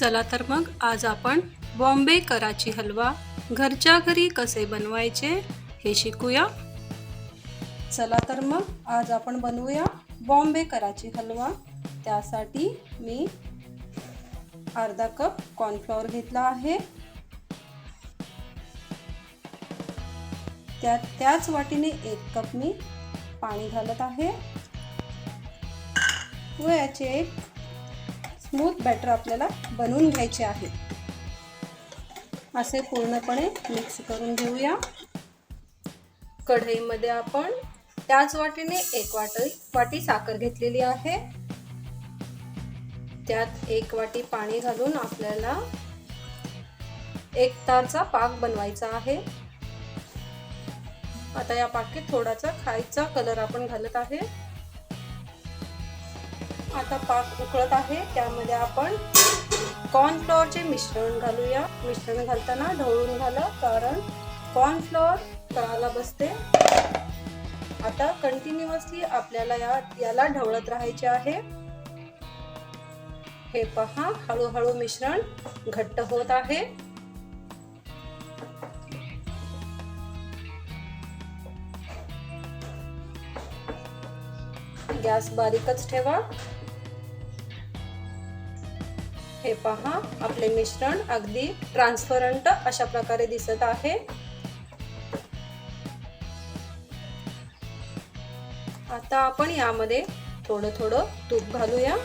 चला तर मग आज आपण बॉम्बे कराची हलवा घरच्या घरी कसे बनवायचे हे शिकूया. चला तर मग आज आपण बनवूया बॉम्बे कराची हलवा. त्यासाठी मी अर्धा कप कॉर्नफ्लॉवर घेतला आहे. त्या त्याच वाटीने एक कप मी पाणी घालत आहे. व याचे एक स्मूथ बॅटर आपल्याला बनवून घ्यायचे आहे. असे पूर्णपणे मिक्स करून घेऊया. कढईमध्ये आपण त्याच वाटीने एक वाटी वाटी साखर घेतलेली आहे. त्यात एक वाटी पाणी घालून आपल्याला एक तारचा पाक बनवायचा आहे. आता या पाकीत थोडासा खायचा कलर आपण घालत आहे. आता पाक उकळत आहे त्यामध्ये आपण कॉर्नफ्लॉवरचे मिश्रण घालूया. मिश्रण घालताना ढवळून घाला कारण कॉर्नफ्लॉवर तळाला बसते. आता कंटिन्युअसली आपल्याला या याला ढवळत राहायचे आहे. हे पहा हळूहळू मिश्रण घट्ट होत आहे. गॅस बारीकच ठेवा. हे पहा आपले मिश्रण अगदी ट्रान्सपरंट अशा प्रकारे दिसत आहे. आता आपण यामध्ये थोडं थोडं तूप घालूया.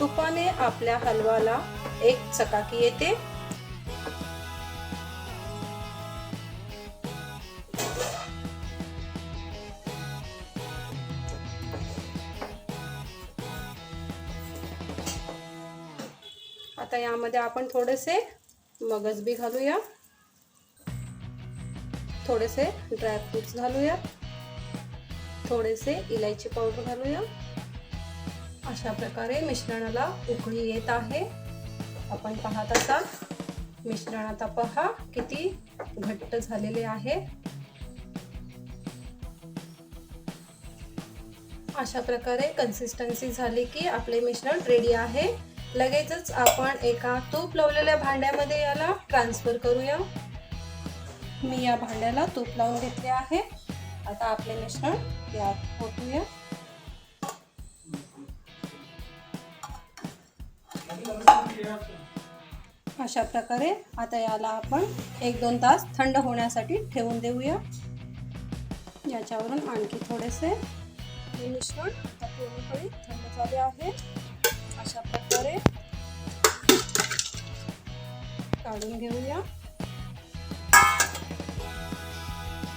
तुपाने आपल्या हलवाला एक चकाकी येते. आता यामध्ये आपण थोडेसे मगज बी घालूया. थोडेसे ड्रायफ्रुट्स घालूया. थोडेसे इलायची पावडर घालूया. अशा प्रकारे मिश्रणाला उकळी येत आहे. आपण पाहत असाल मिश्रण आता पहा किती घट्ट झालेले आहे. अशा प्रकारे कन्सिस्टन्सी झाली की आपले मिश्रण रेडी आहे. लगेचच आपण एका तूप लावलेल्या भांड्यामध्ये याला ट्रान्सफर करूया. मी या भांड्याला तूप लावून घेतले आहे. आता आपले मिश्रण यात ओतूया. अशा प्रकारे आता याला आपण एक दोन तास थंड होण्यासाठी ठेवून देऊया. याच्यावरून आणखी थोडेसे हे मिश्रण आता पूर्णपणे थंड झाले आहे. काढून घेऊया.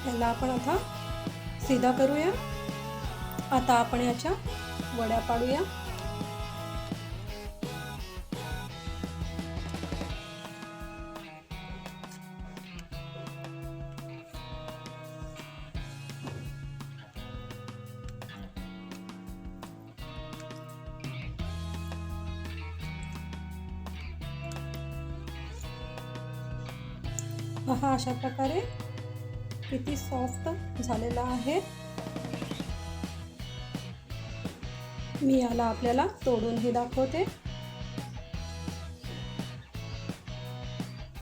याला आपण आता सीधा करूया. आता आपण याच्या वड्या पाडूया. पहा अशा प्रकारे किती सॉफ्ट झालेला आहे. मी याला आपल्याला तोडून हे दाखवते.